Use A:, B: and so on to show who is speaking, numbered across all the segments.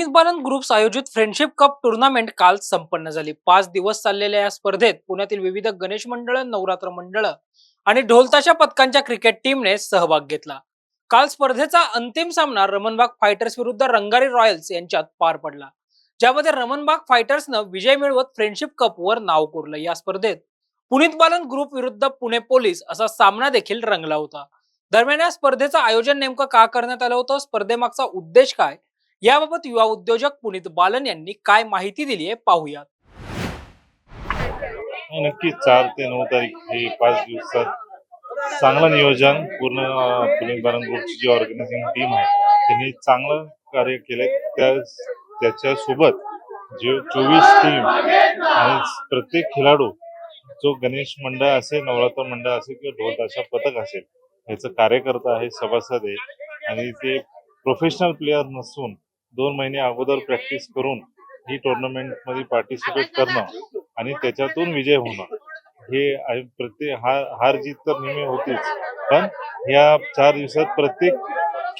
A: Puneet Balan groups आयोजित friendship cup tournament काल संपन्न झाली. पाच दिवस चाललेल्या या स्पर्धेत पुण्यातील विविध गणेश मंडळ नवरात्र मंडळ आणि ढोलताशा पथकांच्या क्रिकेट टीमने सहभाग घेतला. काल स्पर्धेचा अंतिम सामना रमनबाग फायटर्स विरुद्ध रंगारी रॉयल्स यांच्यात पार पडला. ज्यामध्ये रमनबाग फायटर्सनं विजय मिळवत फ्रेंडशिप कप वर नाव कोरलं. या स्पर्धेत पुनीत बालन ग्रुप विरुद्ध पुणे पोलीस असा सामना देखील रंगला होता. दरम्यान या स्पर्धेचं आयोजन नेमकं का करण्यात आलं होतं? स्पर्धेमागचा उद्देश काय? याबाबत युवा उद्योजक पुनीत बालन यांनी काय माहिती दिली आहे पाहूयात.
B: नक्की नक्कीच. चार ते नऊ तारीख हे पाच दिवसात चांगलं नियोजन पूर्ण पुनीत बालन ग्रुपची जी ऑर्गनायझिंग टीम आहे त्यांनी चांगलं कार्य केले त्या त्याच्यासोबत जे चोवीस टीम आणि प्रत्येक खेळाडू जो गणेश मंडळ असेल नवरात्र मंडळ असेल किंवा ढोल ताशा पथक असेल याचं कार्यकर्ता आहे सभासद आहे आणि ते प्रोफेशनल प्लेयर नसून दोन महिने अगोदर प्रॅक्टिस करून ही टुर्नामेंटमध्ये पार्टिसिपेट करणं आणि त्याच्यातून विजय होणं. हे प्रत्येक हार हार जीत तर नेहमी होतीच पण या चार दिवसात प्रत्येक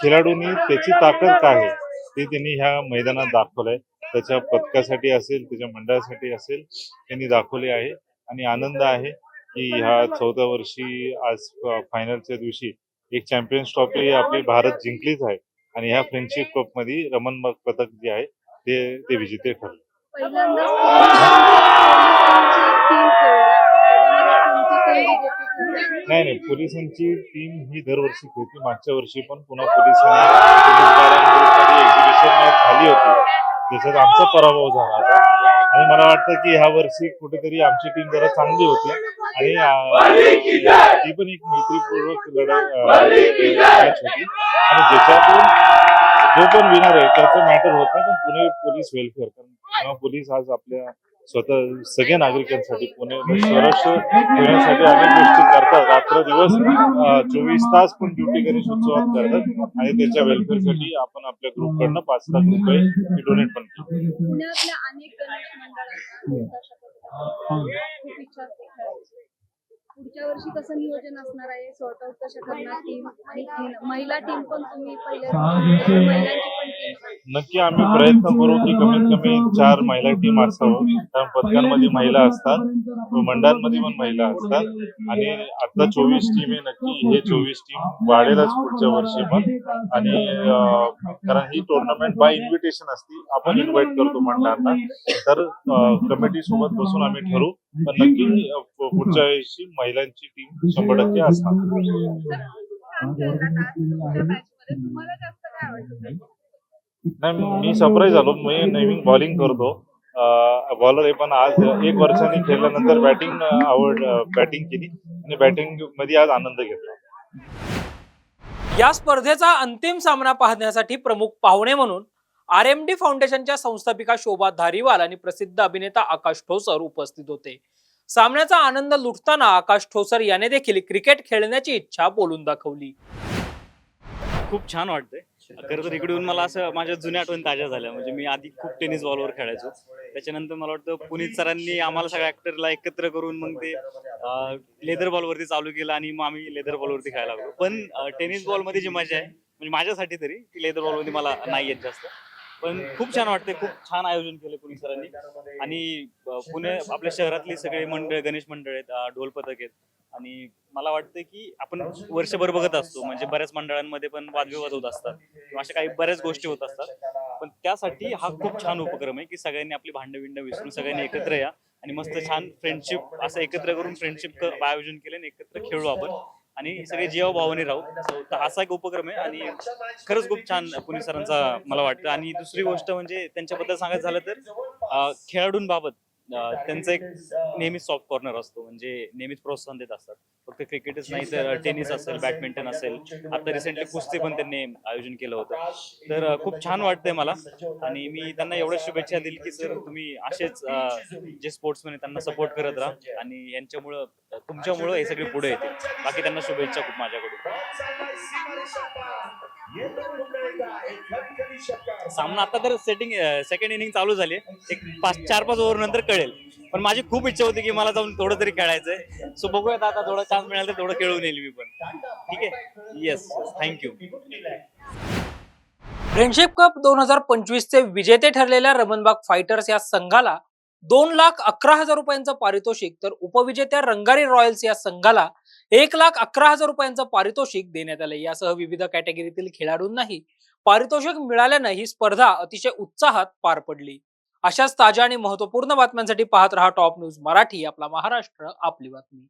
B: खेळाडूंनी त्याची ताकद काय आहे ते त्यांनी ह्या मैदानात दाखवलंय. त्याच्या पदकासाठी असेल त्याच्या मंडळासाठी असेल त्यांनी दाखवले आहे. आणि आनंद आहे की ह्या चौदा वर्षी आज फायनलच्या दिवशी एक चॅम्पियन्स ट्रॉफी आपली भारत जिंकलीच आहे. आणि ह्या फ्रेंडशिप कपमध्ये रमन पथक जे आहे ते ते विजेते ठरले.
C: टीम
B: नाही नाही पोलिसांची टीम ही दरवर्षी खेळते. मागच्या वर्षी पण पुन्हा पोलिसांनी एक्झिबिशन मॅच झाली होती. त्याच्यात आमचा पराभव झाला होता. आणि मला वाटतं की ह्या वर्षी कुठेतरी आमची टीम जरा चांगली होती. आणि ती पण एक मैत्रीपूर्वक लढाई मॅच होती. आणि ज्याच्यातून जो पण विनर आहे त्याचं मॅटर होत नाही पण पुणे पोलीस वेलफेअर कारण पुणे पोलीस आज आपल्या स्वतः सगळ्या नागरिकांसाठी पुणे स्वराष्ट्र ठेवण्यासाठी अनेक गोष्टी करतात. रात्र दिवस चोवीस तास पण ड्युटी गणेश उत्सवात करतात. आणि त्याच्या वेलफेअरसाठी आपण आपल्या ग्रुपकडनं पाच लाख रुपये डोनेट पण केले
C: पुण्यातल्या अनेक गणेश मंडळांना खूप इच्छा असते खेळायची पुढच्या वर्षी कसं नियोजन असणार आहे? सॉर्ट आउट कशा करणार टीम आणि महिला टीम पण तुम्ही पहिल्या महिलांची
B: नक्की आम्ही प्रयत्न करू की कमीत कमी चार महिला टीम असावं. कारण पथकांमध्ये महिला असतात मंडळांमध्ये पण महिला असतात. आणि आता चोवीस टीम आहे नक्की हे चोवीस टीम वाढेलच पुढच्या वर्षी पण. आणि कारण ही टुर्नामेंट बाय इन्व्हिटेशन असते. आपण इन्व्हाइट करतो मंडळांना तर कमिटी सोबत बसून आम्ही ठरवू पण नक्की पुढच्या वर्षी महिलांची टीम शंभर टक्के असणार
C: तुम्हाला जास्त काय आवडतं
B: नाही मी सरप्राईज झालो. मी नेहमी बॉलिंग करतो. बॉलर आहे पण आज एक वर्षांनी खेळल्यानंतर बॅटिंग आवड बॅटिंग केली. आणि बॅटिंगमध्ये आज आनंद घेतला.
A: या स्पर्धेचा अंतिम सामना पाहण्यासाठी प्रमुख पाहुणे म्हणून आर एम डी फाउंडेशनच्या संस्थापिका शोभा धारीवाल आणि प्रसिद्ध अभिनेता आकाश ठोसर उपस्थित होते. सामन्याचा आनंद लुटताना आकाश ठोसर याने देखील क्रिकेट खेळण्याची इच्छा बोलून दाखवली.
D: खूप छान वाटतंय. खरं तर इकडे येऊन मला असं माझ्या जुन्या आठवणी ताज्या झाल्या. म्हणजे मी आधी खूप टेनिस बॉलवर खेळायचो. त्याच्यानंतर मला वाटतं पुनीत सरांनी आम्हाला सगळ्या ऍक्टरला एकत्र करून मग ते लेदर बॉलवरती चालू केलं आणि मग आम्ही लेदर बॉलवरती खेळायला लागलो. पण टेनिस बॉलमध्ये जी मजा आहे म्हणजे माझ्यासाठी तरी ती लेदर बॉलमध्ये मला नाही येत जास्त. पण खूप छान वाटते खूप छान आयोजन केलं पोलीस सरांनी. आणि पुणे आपल्या शहरातली सगळे मंडळ गणेश मंडळ आहेत ढोल पथक आहेत. आणि मला वाटतं की आपण वर्षभर बघत असतो म्हणजे बऱ्याच मंडळांमध्ये पण वादविवाद होत असतात. किंवा अशा काही बऱ्याच गोष्टी होत असतात. पण त्यासाठी हा खूप छान उपक्रम आहे की सगळ्यांनी आपली भांडं विंड विसरून सगळ्यांनी एकत्र या आणि मस्त छान फ्रेंडशिप असं एकत्र करून फ्रेंडशिप आयोजन केलं आणि एकत्र खेळू आपण. आणि सगळे जीवा भावाने राहू. तर असा एक उपक्रम आहे आणि खरंच खूप छान पुणे सरांचा मला वाटतं. आणि दुसरी गोष्ट म्हणजे त्यांच्याबद्दल सांगायचं झालं तर खेळाडूंबाबत त्यांचं एक नेहमीच सॉफ्ट कॉर्नर असतो. म्हणजे नेहमीच प्रोत्साहन देत असतात. फक्त क्रिकेटच नाही तर टेनिस असेल बॅडमिंटन असेल. आता रिसेंटली कुस्ती पण त्यांनी आयोजन केलं होतं. तर खूप छान वाटतंय मला. आणि मी त्यांना एवढ्या शुभेच्छा दिली की सर तुम्ही असेच जे स्पोर्ट्समॅन त्यांना सपोर्ट करत राहा. आणि यांच्यामुळं तुमच्यामुळे हे सगळे पुढे येते बाकी त्यांना शुभेच्छा खूप माझ्याकडून. सामना आता तर सेटिंग सेकंड इनिंग चालू झाली. एक पाच चार पाच ओव्हर नंतर कळेल. पण माझी खूप इच्छा होती की मला जाऊन थोडं तरी खेळायचंय. सो बघूयात आता थोडा चान्स मिळाला तर थोडं खेळून येईल मी पण. ठीक आहे? येस थँक्यू
A: फ्रेंडशिप कप दोन हजार पंचवीसचे विजेते ठरलेल्या रमनबाग फायटर्स या संघाला दोन लाख अकरा हजार रुपयांचं पारितोषिक तर उपविजेत्या रंगारी रॉयल्स या संघाला एक लाख अकरा हजार रुपयांचं पारितोषिक देण्यात आलं यासह विविध कॅटेगरीतील खेळाडूंनाही पारितोषिक मिळाल्यानं ही स्पर्धा अतिशय उत्साहात पार पडली. अशाच ताज्या आणि महत्त्वपूर्ण बातम्यांसाठी पाहत रहा टॉप न्यूज मराठी आपला महाराष्ट्र आपली बातमी.